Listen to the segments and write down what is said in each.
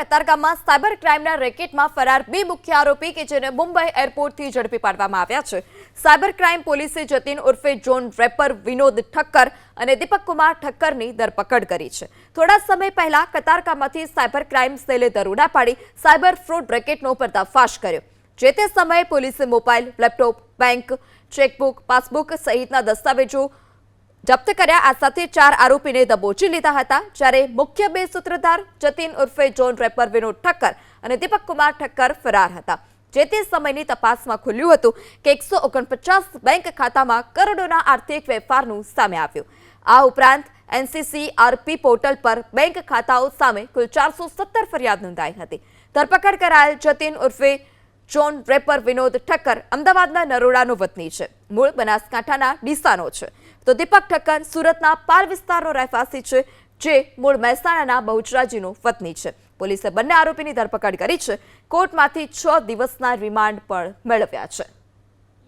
કતારગામમાં cyber ક્રાઇમના રેકેટમાં ફરાર બે મુખ્ય આરોપી કે જેને મુંબઈ એરપોર્ટથી ઝડપી પાડવામાં આવ્યા છે. સાયબર ક્રાઇમ પોલીસે જતીન ઉર્ફે જોન રેપર, વિનોદ ઠક્કર અને દીપક કુમાર ઠક્કરની ધરપકડ કરી છે. થોડા સમય પહેલા કતારગામમાંથી સાયબર ક્રાઇમ સેલે દરોડા પાડી સાયબર ફ્રોડ રેકેટનો પર્દાફાશ કર્યો. જે તે સમયે પોલીસે mobile, laptop, bank, chequebook, passbook સહિતના દસ્તાવેજો જપ્ત કર્યા. આ સાથે ચાર આરોપીને દબોચી લીધા હતા. જ્યારે મુખ્ય બે સૂત્રધાર જતીન ઉર્ફે જોન રેપર, વિનોદ ઠક્કર અને દીપક કુમાર ઠક્કર ફરાર હતા. જે તે સમયની તપાસમાં ખુલ્યું હતું કે એકસો ઓગણપચાસ બેંક ખાતામાં કરોડોના આર્થિક વેપારનું સામે આવ્યું. આ ઉપરાંત એનસીસી, આરપી પોર્ટલ પર બેંક ખાતાઓ સામે કુલ ચારસો સત્તર ફરિયાદ નોંધાઈ હતી. ધરપકડ કરાયેલ જતીન ઉર્ફે જોન રેપર, વિનોદ ઠક્કર અમદાવાદના નરોડાનો વતની છે. મૂળ બનાસકાંઠાના ડીસાનો છે. તો દીપક ઠક્કર સુરતના પાલ વિસ્તારનો રહેવાસી છે, જે મૂળ મહેસાણાના બહુચરાજીનો વતની છે. પોલીસે બંને આરોપીની ધરપકડ કરી છે. કોર્ટમાંથી છ દિવસના રિમાન્ડ પણ મેળવ્યા છે.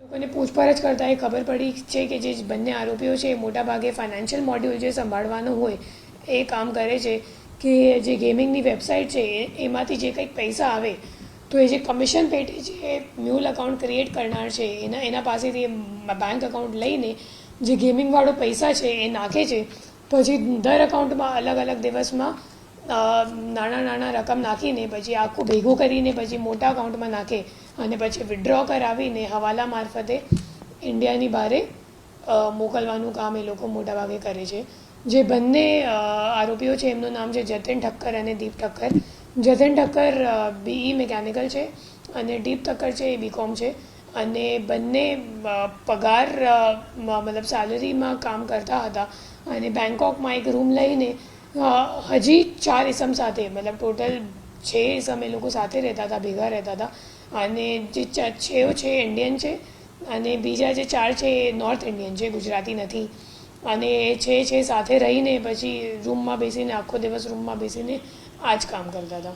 લોકોને પૂછપરછ કરતાં એ ખબર પડી છે કે જે બંને આરોપીઓ છે, એ મોટાભાગે ફાઇનાન્શિયલ મોડ્યુલ જે સંભાળવાનું હોય, એ કામ કરે છે કે જે ગેમિંગની વેબસાઇટ છે એમાંથી જે કંઈક પૈસા આવે, તો એ જે કમિશન પેટી જે મ્યુલ અકાઉન્ટ ક્રિએટ કરનાર છે, એના એના પાસેથી બેંક અકાઉન્ટ લઈને જે ગેમિંગવાળો પૈસા છે એ નાખે છે, પછી દર અકાઉન્ટમાં અલગ અલગ દિવસમાં નાના નાના રકમ નાખીને પછી આખું ભેગું કરીને પછી મોટા અકાઉન્ટમાં નાખે અને પછી વિડ્રો કરાવીને હવાલા મારફતે ઇન્ડિયાની બહારે મોકલવાનું કામ એ લોકો મોટાભાગે કરે છે. જે બંને આરોપીઓ છે એમનું નામ છે જતિન ઠક્કર અને દીપ ઠક્કર. જતિન ઠક્કર બીઈ મિકેનિકલ છે અને દીપ ઠક્કર છે એ બીકોમ છે. અને બંને પગાર મતલબ સેલરીમાં કામ કરતા હતા. અને બેંકોકમાં એક રૂમ લઈને હજી ચાર ઇસમ સાથે, મતલબ ટોટલ છે ઇસમ એ લોકો સાથે રહેતા હતા, ભેગા રહેતા હતા. અને જે છેઓ છે ઇન્ડિયન છે અને બીજા જે ચાર છે એ નોર્થ ઇન્ડિયન છે, ગુજરાતી નથી. અને એ છે છે સાથે રહીને પછી રૂમમાં બેસીને, આખો દિવસ રૂમમાં બેસીને આ જ કામ કરતા હતા.